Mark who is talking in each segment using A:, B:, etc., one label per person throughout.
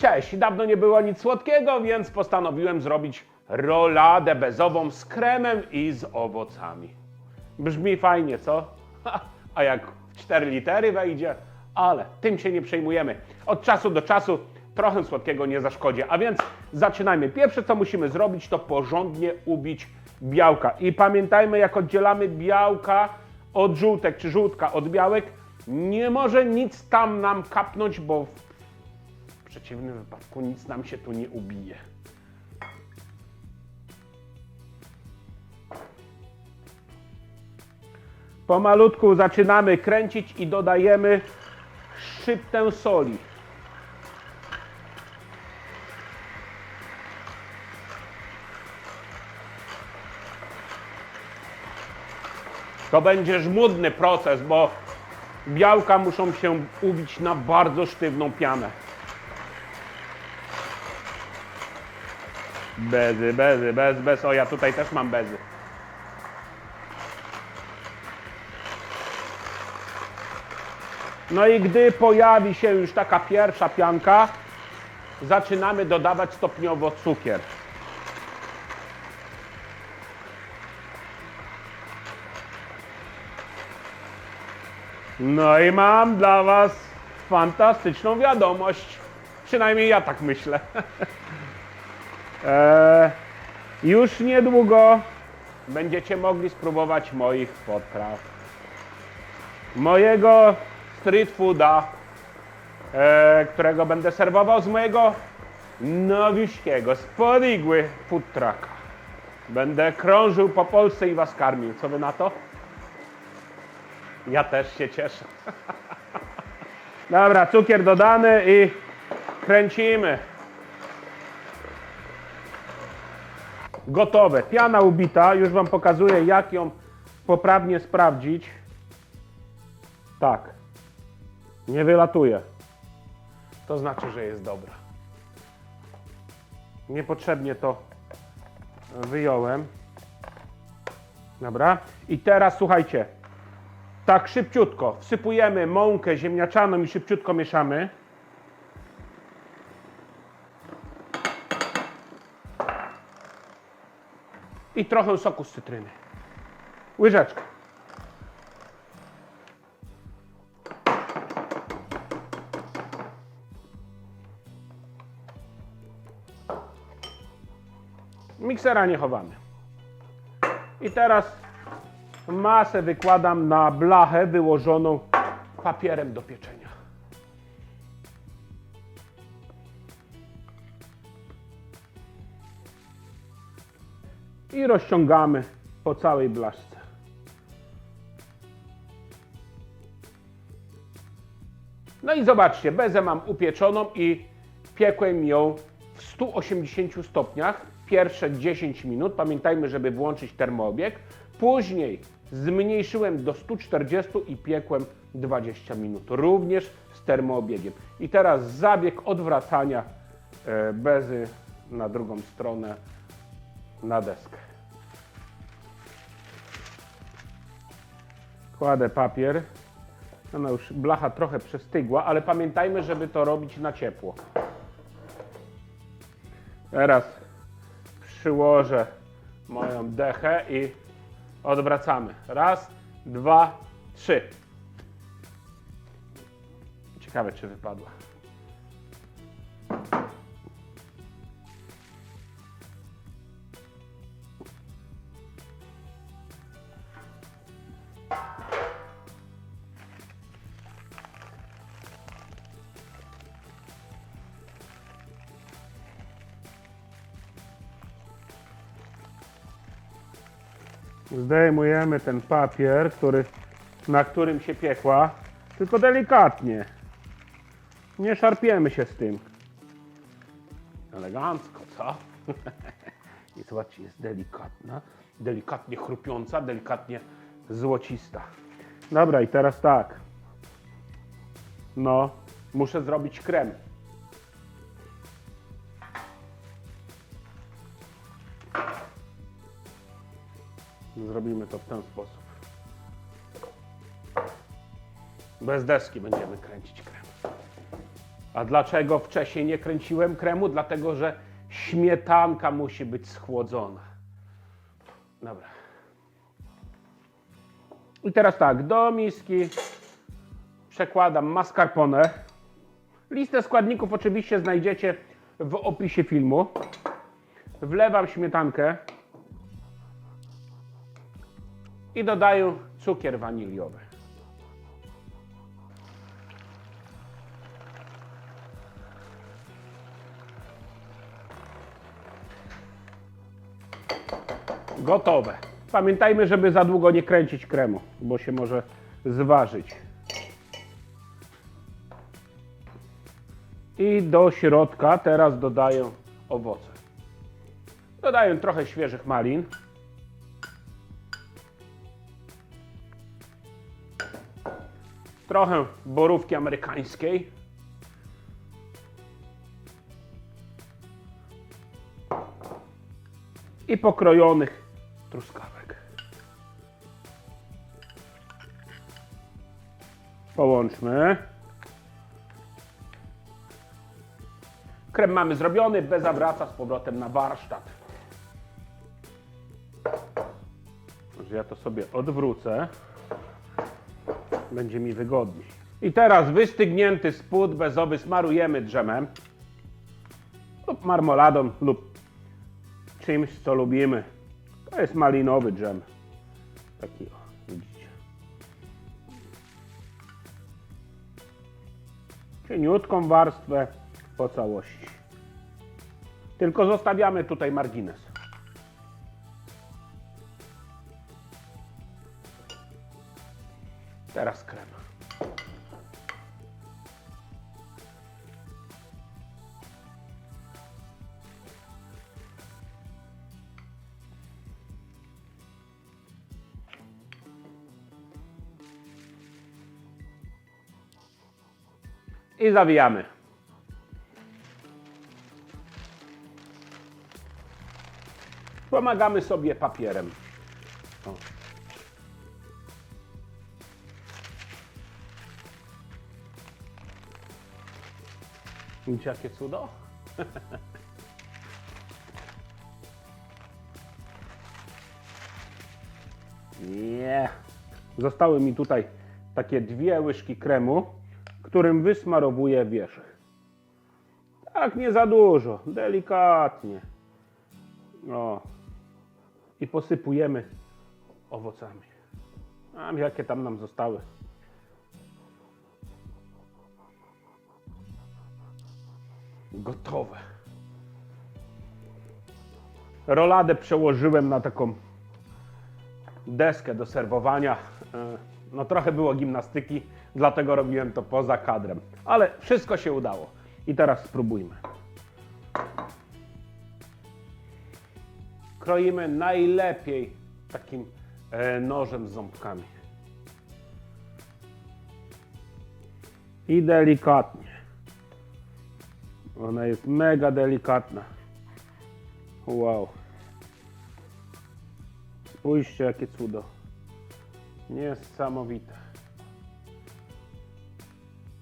A: Cześć, dawno nie było nic słodkiego, więc postanowiłem zrobić roladę bezową z kremem i z owocami. Brzmi fajnie, co? Ha, a jak w 4 litery wejdzie? Ale tym się nie przejmujemy. Od czasu do czasu trochę słodkiego nie zaszkodzi. A więc zaczynajmy. Pierwsze, co musimy zrobić, to porządnie ubić białka. I pamiętajmy, jak oddzielamy białka od żółtek, czy żółtka od białek, nie może nic tam nam kapnąć, bo przeciwnym wypadku nic nam się tu nie ubije. Pomalutku zaczynamy kręcić i dodajemy szczyptę soli. To będzie żmudny proces, bo białka muszą się ubić na bardzo sztywną pianę. Bezy, bezy, bez, bez. O, ja tutaj też mam bezy. No i gdy pojawi się już taka pierwsza pianka, zaczynamy dodawać stopniowo cukier. No i mam dla Was fantastyczną wiadomość. Przynajmniej ja tak myślę. Eee, już niedługo będziecie mogli spróbować moich potraw. Mojego street fooda, e, którego będę serwował z mojego nowiuśkiego, spod igły food trucka. Będę krążył po Polsce i Was karmił. Co Wy na to? Ja też się cieszę. Dobra, cukier dodany i kręcimy. Gotowe. Piana ubita. Już Wam pokazuję, jak ją poprawnie sprawdzić. Tak. Nie wylatuje. To znaczy, że jest dobra. Niepotrzebnie to wyjąłem. Dobra. I teraz słuchajcie. Tak szybciutko wsypujemy mąkę ziemniaczaną i szybciutko mieszamy. I trochę soku z cytryny. Łyżeczka. Miksera nie chowamy. I teraz masę wykładam na blachę wyłożoną papierem do pieczenia. I rozciągamy po całej blaszce. No i zobaczcie, bezę mam upieczoną i piekłem ją w 180 stopniach pierwsze 10 minut. Pamiętajmy, żeby włączyć termoobieg. Później zmniejszyłem do 140 i piekłem 20 minut, również z termoobiegiem. I teraz zabieg odwracania e, bezy na drugą stronę na deskę. Kładę papier. Ona już blacha trochę przestygła, ale pamiętajmy, żeby to robić na ciepło. Teraz przyłożę moją dechę i odwracamy. Raz, dwa, trzy. Ciekawe, czy wypadła. Zdejmujemy ten papier, który, na którym się piekła, tylko delikatnie. Nie szarpiemy się z tym. Elegancko, co? I zobaczcie, jest delikatna, delikatnie chrupiąca, delikatnie złocista. Dobra, i teraz tak. No, muszę zrobić krem. Zrobimy to w ten sposób. Bez deski będziemy kręcić krem. A dlaczego wcześniej nie kręciłem kremu? Dlatego, że śmietanka musi być schłodzona. Dobra. I teraz tak, do miski przekładam mascarpone. Listę składników oczywiście znajdziecie w opisie filmu. Wlewam śmietankę i dodaję cukier waniliowy. Gotowe. Pamiętajmy, żeby za długo nie kręcić kremu, bo się może zważyć. I do środka teraz dodaję owoce. Dodaję trochę świeżych malin. Trochę borówki amerykańskiej. I pokrojonych truskawek. Połączmy. Krem mamy zrobiony, Beza wraca z powrotem na warsztat. Może ja to sobie odwrócę. Będzie mi wygodniej. I teraz wystygnięty spód bezowy smarujemy drzemem lub marmoladą lub czymś, co lubimy. To jest malinowy dżem. Taki, o, widzicie. Cieniutką warstwę po całości. Tylko zostawiamy tutaj margines. Teraz krem. I zawijamy. Pomagamy sobie papierem. Jakie cudo? Nie. Zostały mi tutaj takie dwie łyżki kremu, którym wysmarowuję wierzch. Tak, nie za dużo, delikatnie. O. I posypujemy owocami. A jakie tam nam zostały. Gotowe. Roladę przełożyłem na taką deskę do serwowania. E, No trochę było gimnastyki, dlatego robiłem to poza kadrem. Ale wszystko się udało. I teraz spróbujmy. Kroimy najlepiej takim e, nożem z ząbkami. I delikatnie. Ona jest mega delikatna. Wow. Spójrzcie, jakie cudo. Niesamowite.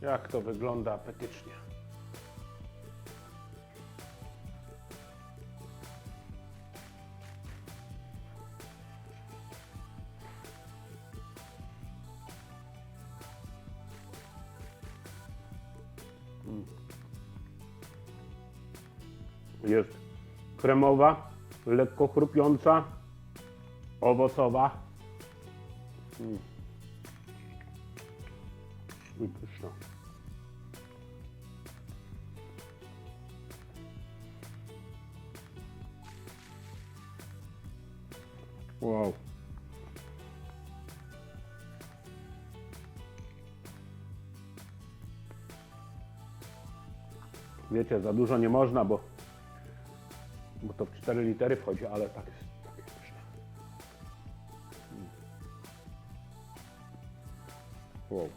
A: Jak to wygląda apetycznie. Jest kremowa, lekko chrupiąca, owocowa. Mm. I pyszna. Wow. Wiecie, za dużo nie można, bo, bo to w 4 litery wchodzi, ale tak jest. Wow.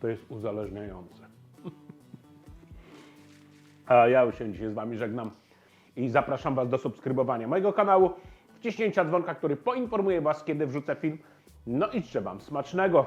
A: To jest uzależniające. A ja już się dzisiaj z Wami żegnam i zapraszam Was do subskrybowania mojego kanału, wciśnięcia dzwonka, który poinformuje Was, kiedy wrzucę film. No i życzę Wam smacznego.